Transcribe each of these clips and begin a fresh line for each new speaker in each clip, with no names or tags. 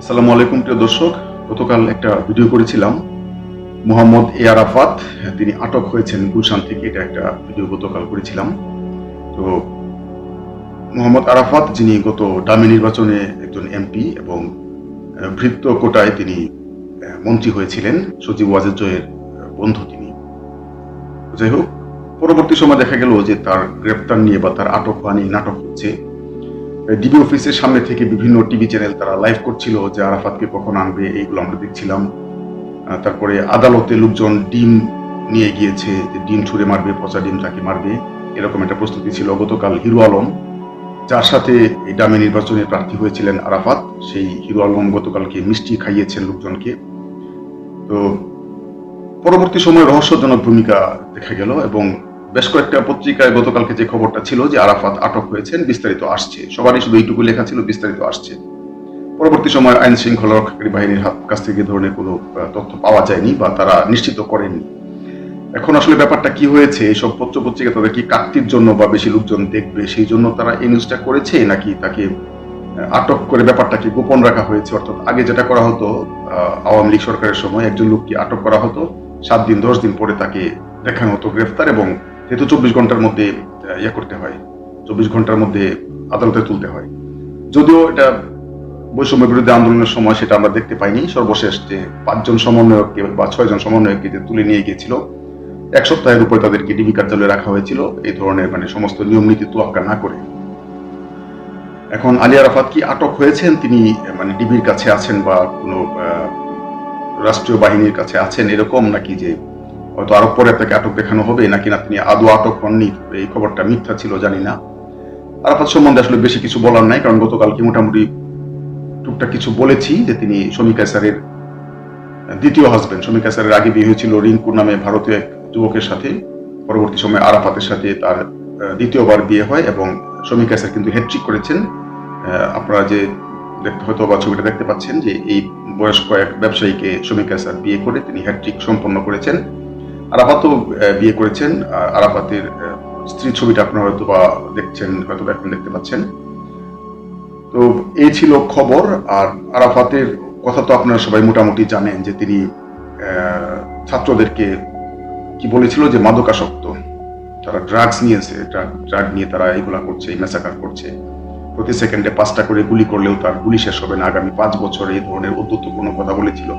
আসসালামু আলাইকুম, প্রিয় দর্শক। গতকাল একটা ভিডিও করেছিলাম। মোহাম্মদ এ আরাফাত তিনি আটক হয়েছেন গুলশান থেকে। এটা একটা ভিডিও গতকাল করেছিলাম। তো মোহাম্মদ আরাফাত, যিনি গত ডামি নির্বাচনে একজন এমপি এবং ভৃত্য কোটায় তিনি মন্ত্রী হয়েছিলেন সচিব ওয়াজেদ জয়ের বন্ধু তিনি। যাই হোক, পরবর্তী সময় দেখা গেল যে তার গ্রেপ্তার নিয়ে বা তার আটক হওয়া নিয়ে নাটক হচ্ছে। ডিবি অফিসের সামনে থেকে বিভিন্ন টিভি চ্যানেল তারা লাইভ করছিল যে আরাফাতকে কখন আনবে, এইগুলো আমরা দেখছিলাম। তারপরে আদালতে লোকজন ডিম নিয়ে গিয়েছে, যে ডিম ছুঁড়ে মারবে, পচা ডিম তাকে মারবে, এরকম একটা প্রস্তুতি ছিল। গতকাল হিরো আলম, যার সাথে এই ডামি নির্বাচনে প্রার্থী হয়েছিলেন আরাফাত, সেই হিরো আলম গতকালকে মিষ্টি খাইয়েছেন লোকজনকে। তো পরবর্তী সময়ে রহস্যজনক ভূমিকা দেখা গেল এবং বেশ কয়েকটা পত্রিকায় গতকালকে যে খবরটা ছিল যে আরাফাত আটক হয়েছেন, বিস্তারিত আসছে। সবারই শুধু এইটুকু লেখা ছিল, বিস্তারিত আসছে। পরবর্তী সময় আইন শৃঙ্খলা রক্ষাকারী বাহিনীর কাছ থেকে ধরনের কোনো তথ্য পাওয়া যায়নি বা তারা নিশ্চিত করেননি। এখন আসলে ব্যাপারটা কি হয়েছে? এইসব পত্র পত্রিকা তাদের কি কাটতির জন্য বা বেশি লোকজন দেখবে? সেই জন্য তারা এই নিউজটা করেছে নাকি তাকে আটক করে ব্যাপারটাকে গোপন রাখা হয়েছে? অর্থাৎ আগে যেটা করা হতো আওয়ামী লীগ সরকারের সময় একজন লোককে আটক করা হতো, সাত দিন, দশ দিন পরে তাকে দেখানো হতো গ্রেফতার এবং যেহেতু চব্বিশ ঘণ্টার মধ্যে ইয়ে করতে হয়। চব্বিশ ঘণ্টার মধ্যে আদালতে তুলতে হয়। যদিও এটা বৈষম্য বিরোধী আন্দোলনের সময় সেটা আমরা দেখতে পাইনি। সর্বশেষ যে পাঁচজন সমন্বয়ককে বা ছয়জন সমন্বয়ককে যে তুলে নিয়ে গিয়েছিল, এক সপ্তাহের উপরে তাদেরকে ডিবি কার্যালয়ে রাখা হয়েছিল। এই ধরনের মানে সমস্ত নিয়ম নীতি তোয়াক্কা না করে। এখন আলী আরাফাত কি আটক হয়েছেন? তিনি মানে ডিবির কাছে আছেন বা কোনো রাষ্ট্রীয় বাহিনীর কাছে আছেন এরকম নাকি যে হয়তো আরও পরে তাকে আটক দেখানো হবে, নাকি না তিনি আদৌ আটক হননি? এই খবরটা মিথ্যা ছিল, জানি না। আরাফাত সম্বন্ধে আসলে বেশি কিছু বলার নাই, কারণ গতকালকে মোটামুটি টুকটাক কিছু বলেছি যে তিনি শমিকা স্যারের দ্বিতীয় হাজবেন্ড শমিকা স্যারের আগে বিয়ে হয়েছিল রিঙ্কুর নামে ভারতীয় এক যুবকের সাথে। পরবর্তী সময় আরাফাতের সাথে তার দ্বিতীয়বার বিয়ে হয় এবং শমিকা স্যার কিন্তু হ্যাট্রিক করেছেন। আপনারা যে দেখতে হয়তো বা ছবিটা দেখতে পাচ্ছেন যে এই বয়স্ক এক ব্যবসায়ীকে শমিকা স্যার বিয়ে করে তিনি হ্যাট্রিক সম্পন্ন করেছেন। আরাফাতও বিয়ে করেছেন। আরাফাতের স্ত্রী ছবিটা আপনারা হয়তো বা দেখছেন হয়তো এখন দেখতে পাচ্ছেন। তো এই ছিল খবর। আর আরাফাতের কথা তো আপনারা সবাই মোটামুটি জানেন যে তিনি ছাত্রদেরকে কি বলেছিল যে মাদকাসক্ত। তারা ড্রাগস নিয়েছে ড্রাগ নিয়ে তারা এগুলা করছে মেসাকার করছে। প্রতি সেকেন্ডে পাঁচটা করে গুলি করলেও তার গুলি শেষ হবে না। আগামী পাঁচ বছর এই ধরনের উদ্যুত কোনো কথা বলেছিল।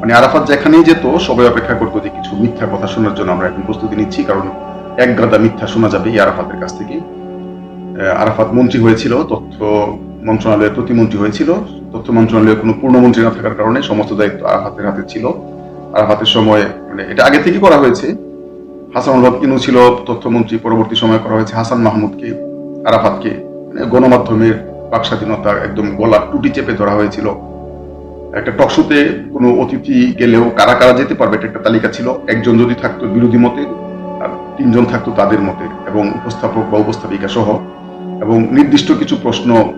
মানে আরাফাত যেখানেই যেত, সবাই অপেক্ষা করতো যে কিছু মিথ্যা কথা শোনার জন্য আমরা এখন প্রস্তুতি নিচ্ছি, কারণ এক গাদা মিথ্যা শোনা যাবে আরাফাতের কাছ থেকে। আরাফাত মন্ত্রী হয়েছিল, তথ্য মন্ত্রণালয়ের প্রতিমন্ত্রী হয়েছিল, তথ্য মন্ত্রণালয়ের কোনো পূর্ণমন্ত্রী না থাকার কারণে সমস্ত দায়িত্ব আরাফাতের হাতে ছিল। আরাফাতের সময় মানে এটা আগে থেকে করা হয়েছে। হাসানুল হক ইনু ছিল তথ্যমন্ত্রী পরবর্তী সময় করা হয়েছে হাসান মাহমুদকে, আরাফাতকে। মানে গণমাধ্যমের বাক স্বাধীনতা একদম গলা টুটি চেপে ধরা হয়েছিল। একটা টকশোতে কোনো অতিথি গেলেও কারা কারা যেতে পারবে এটা একটা তালিকা ছিল। একজন যদি থাকতো বিরোধী মতের আর তিনজন থাকতো তাদের মতের এবং উপস্থাপক বা উপস্থাপিকা সহ। এবং নির্দিষ্ট কিছু প্রশ্ন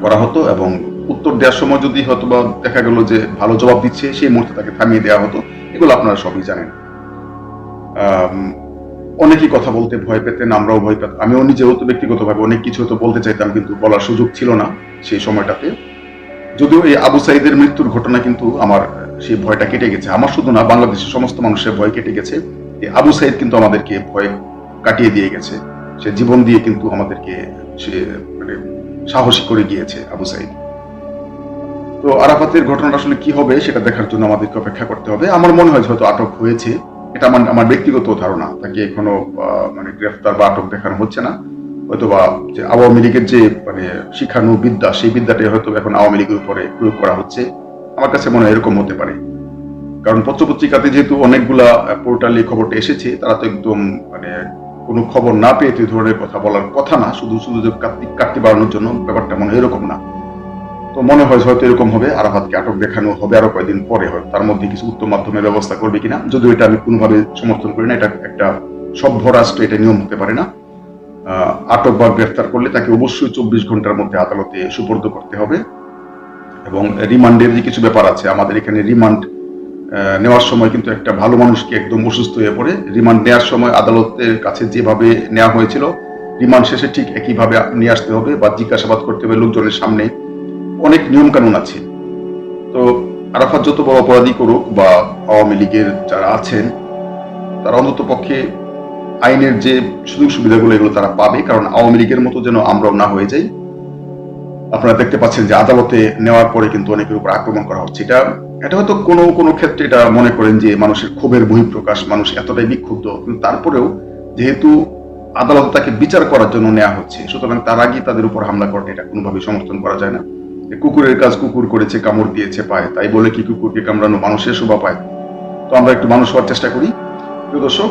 করা হতো এবং উত্তর দেওয়ার সময় যদি হয়তো বা দেখা গেল যে ভালো জবাব দিচ্ছে, সেই মুহূর্তে তাকে থামিয়ে দেওয়া হতো। এগুলো আপনারা সবই জানেন। অনেকেই কথা বলতে ভয় পেতেন, আমরাও ভয় পেতাম। আমিও নিজেও তো ব্যক্তিগতভাবে অনেক কিছু তো বলতে চাইতাম, কিন্তু বলার সুযোগ ছিল না সেই সময়টাতে। যদিও এই আবু সাইদের মৃত্যুর ঘটনা কিন্তু আমার সেই ভয়টা কেটে গেছে। আমার শুধু না, বাংলাদেশের সমস্ত মানুষের ভয় কেটে গেছে। এই আবু সাইদ কিন্তু আমাদেরকে ভয় কাটিয়ে দিয়ে গেছে। সে জীবন দিয়ে কিন্তু আমাদেরকে সে মানে সাহসী করে গিয়েছে আবু সাইদ। তো আরাফাতের ঘটনাটা আসলে কি হবে সেটা দেখার জন্য আমাদেরকে অপেক্ষা করতে হবে। আমার মনে হয় হয়তো আটক হয়েছে। এটা আমার আমার ব্যক্তিগত ধারণা। তাকে এখনও মানে গ্রেফতার বা আটক দেখানো হচ্ছে না। হয়তো বা যে আওয়ামী লীগের যে মানে শিখানো বিদ্যা সেই বিদ্যাটাই হয়তো এখন আওয়ামী লীগের উপরে প্রয়োগ করা হচ্ছে। আমার কাছে মনে হয় এরকম হতে পারে। কারণ পত্রপত্রিকাতে যেহেতু অনেকগুলা পোর্টালে খবরটা এসেছে, তারা তো একদম মানে কোনো খবর না পেয়ে এই ধরনের কথা বলার কথা না। শুধু শুধু যে কাটতি কাটতি বাড়ানোর জন্য ব্যাপারটা মনে হয় এরকম না। তো মনে হয় হয়তো এরকম হবে। আরাফাতকে আটক দেখানো হবে আরও কয়েকদিন পরে। হয় তার মধ্যে কিছু উত্তম মাধ্যমের ব্যবস্থা করবে কিনা, যদিও এটা আমি কোনোভাবে সমর্থন করি না। এটা একটা সভ্য রাষ্ট্রে, এটা নিয়ম হতে পারে না। আটক বা গ্রেফতার করলে তাকে অবশ্যই চব্বিশ ঘণ্টার মধ্যে আদালতে সুপর্দ করতে হবে। এবং রিমান্ডের যে কিছু ব্যাপার আছে, আমাদের এখানে রিমান্ড নেওয়ার সময় কিন্তু একটা ভালো মানুষকে একদম অসুস্থ হয়ে পড়ে। রিমান্ড নেওয়ার সময় আদালতের কাছে যেভাবে নেওয়া হয়েছিল, রিমান্ড শেষে ঠিক একইভাবে নিয়ে আসতে হবে বা জিজ্ঞাসাবাদ করতে হবে লোকজনের সামনে। অনেক নিয়ম কানুন আছে। তো আরাফাত যত বড় অপরাধী করুক বা আওয়ামী লীগের যারা আছেন, তারা অন্তত পক্ষে আইনের যে সুযোগ সুবিধাগুলো এগুলো তারা পাবে, কারণ আওয়ামী লীগের মতো যেন আমরাও না হয়ে যাই। আপনারা দেখতে পাচ্ছেন যে আদালতে নেওয়ার পরে কিন্তু অনেকের উপর আক্রমণ করা হচ্ছে। এটা এটা হয়তো কোনো কোনো ক্ষেত্রে এটা মনে করেন যে মানুষের ক্ষোভের বহিঃপ্রকাশ, মানুষ এতটাই বিক্ষুব্ধ। কিন্তু তারপরেও যেহেতু আদালত তাকে বিচার করার জন্য নেওয়া হচ্ছে, সুতরাং তার আগে তাদের উপর হামলা করাটা এটা কোনোভাবে সমর্থন করা যায় না। কুকুরের কাজ কুকুর করেছে, কামড় দিয়েছে, পায়। তাই বলে কি কুকুরকে কামড়ানো মানুষের শোভা পায়? তো আমরা একটু মানুষ হওয়ার চেষ্টা করি। প্রিয় দর্শক